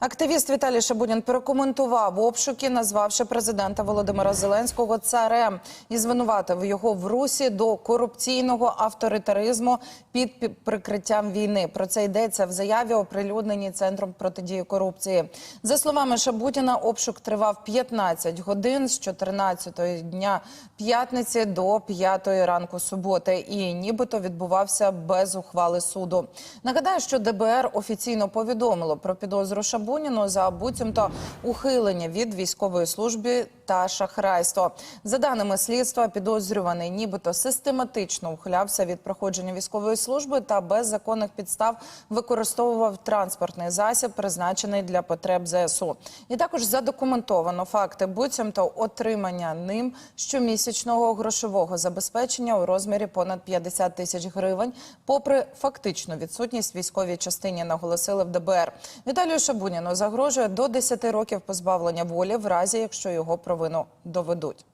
Активіст Віталій Шабунін перекоментував обшуки, назвавши президента Володимира Зеленського царем і звинуватив його в русі до корупційного авторитаризму під прикриттям війни. Про це йдеться в заяві, оприлюдненій центром протидії корупції. За словами Шабутіна, обшук тривав 15 годин з 14 дня п'ятниці до 5 ранку суботи, і нібито відбувався без ухвали суду. Нагадаю, що ДБР офіційно повідомило про підозру Шабуніну за буцімто ухилення від військової служби та шахрайство. За даними слідства, підозрюваний нібито систематично ухилявся від проходження військової служби та без законних підстав використовував транспортний засіб, призначений для потреб ЗСУ. І також задокументовано факти буцімто отримання ним щомісячного грошового забезпечення у розмірі понад 50 тисяч гривень, попри фактичну відсутність військовій частині, наголосили в ДБР. Віталію Шабуніну загрожує до 10 років позбавлення волі в разі, якщо його провину доведуть.